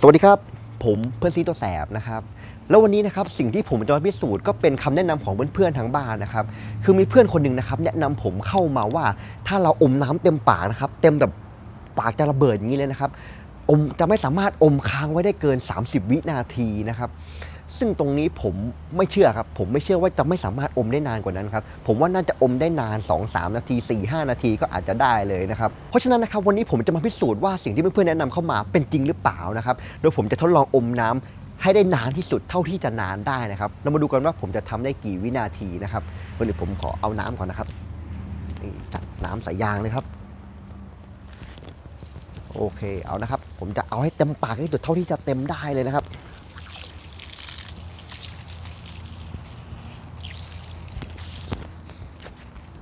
สวัสดีครับ ผมเพื่อนซีตัวแสบนะครับ แล้ววันนี้นะครับสิ่งที่ผมจะมาพิสูจน์ก็เป็นคำแนะนำของเพื่อนๆทางบ้านนะครับ คือมีเพื่อนคนหนึ่งนะครับ แนะนำผมเข้ามาว่าถ้าเราอมน้ำเต็มปากนะครับ เต็มแบบปากจะระเบิดอย่างนี้เลยนะครับ อมจะไม่สามารถอมค้างไว้ได้เกิน 30 วินาทีนะครับ ซึ่งตรงนี้ผมไม่เชื่อครับ ผมไม่เชื่อว่าจะไม่สามารถอมได้นานกว่านั้นครับ ผมว่าน่าจะอมได้นาน 2-3 นาที 4-5 นาทีก็อาจจะได้เลยนะครับ เพราะฉะนั้นนะครับวันนี้ผมจะมาพิสูจน์ว่าสิ่งที่เพื่อนๆแนะนำเข้ามาเป็นจริงหรือเปล่านะครับ โดยผมจะทดลองอมน้ำให้ได้นานที่สุดเท่าที่จะนานได้นะครับ เรามาดูกันว่าผมจะทำได้กี่วินาทีนะครับวันนี้ผมขอเอาน้ำก่อนนะครับจัดน้ำสายยางเลยครับ โอเคเอานะครับ ผมจะเอาให้เต็มปากที่สุดเท่าที่จะเต็มได้เลยนะครับ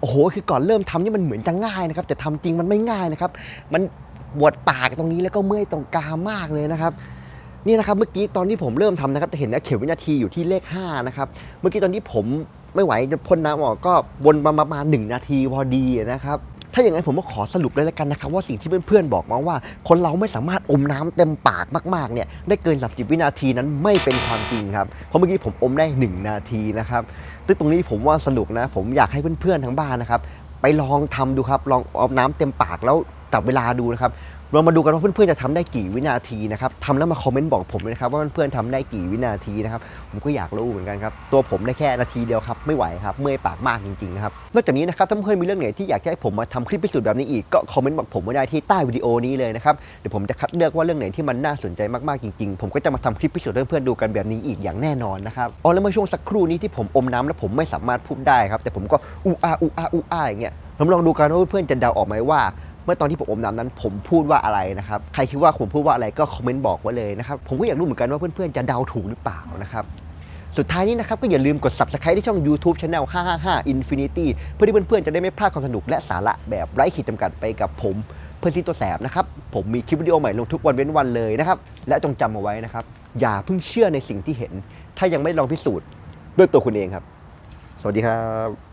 โอ้โห คือก่อนเริ่มทำนี่มันเหมือนจะง่ายนะครับ แต่ทำจริงมันไม่ง่ายนะครับ มันปวดปากตรงนี้แล้วก็เมื่อยตรงกลามมากเลยนะครับ นี่นะครับเมื่อกี้ตอนที่ผมเริ่มทำนะครับจะเห็นนะเข็มวินาทีอยู่ที่เลข 5 นะครับ เมื่อกี้ตอนที่ผมไม่ไหวจะพ่นน้ำออกก็วนมาประมาณ1นาทีพอดีนะครับ ถ้าอย่างนั้นผมก็ขอสรุปเลยแล้วกันนะครับว่าสิ่งที่เพื่อนๆบอกมาว่า คนเราไม่สามารถอมน้ำเต็มปากมากๆเนี่ยได้เกิน 30 วินาทีนั้นไม่เป็นความจริงครับเพราะเมื่อกี้ผมอมได้ 1 นาทีนะครับซึ่งตรงนี้ผมว่าสนุกนะ ผมอยากให้เพื่อนๆทั้งบ้านนะครับไปลองทำดูครับลองเอาน้ำเต็มปากแล้วจับเวลาดูนะครับ เรามาดูกันว่าเพื่อนๆจะทำได้กี่วินาทีนะครับทำแล้วมาคอมเมนต์บอกผมเลยนะครับว่าเพื่อนๆทำได้กี่วินาทีนะครับผมก็อยากรู้เหมือนกันครับตัวผมได้แค่นาทีเดียวครับไม่ไหวครับเมื่อยปากมากจริงๆนะครับนอกจากนี้นะครับถ้าเพื่อนมีเรื่องไหนที่อยากให้ผมมาทำคลิปพิสูจน์แบบนี้อีกก็คอมเมนต์บอกผมไว้ได้ที่ใต้วิดีโอนี้เลยนะครับเดี๋ยวผมจะคัดเลือกว่าเรื่องไหนที่มันน่าสนใจมากๆจริงๆ ผมก็จะมาทำคลิปพิสูจน์ให้เพื่อนๆดูกันแบบนี้อีกอย่างแน่นอนนะครับอ๋อแล้วเมื่อช่วงสักครู่นี้ที่ผมอมน้ำแล้วผมไม่สามารถพูดได้ครับแต่ผมก็อูอาอูอาอูอาอย่างเงี้ยผมลองดูกันว่าเพื่อนๆจะเดาออกไหมว่า เมื่อตอนที่ผมอมน้ำนั้น ผมพูดว่าอะไรนะครับใครคิดว่าผมพูดว่าอะไรก็คอมเมนต์บอกไว้เลยนะครับผมก็อยากรู้เหมือนกันว่าเพื่อนๆจะเดาถูกหรือเปล่านะครับสุดท้ายนี้นะครับก็อย่าลืมกด subscribe ที่ช่อง YouTube Channel 555 Infinity เพื่อที่เพื่อนๆจะได้ไม่พลาดความสนุกและสาระแบบไร้ขีดจำกัดไปกับผมเพื่อนซีตัวแสบนะครับ ผมมีคลิปวิดีโอใหม่ลงทุกวันเว้นวันเลยนะครับ และจงจำเอาไว้นะครับ อย่าเพิ่งเชื่อในสิ่งที่เห็น ถ้ายังไม่ลองพิสูจน์ด้วยตัวคุณเองครับ สวัสดีครับ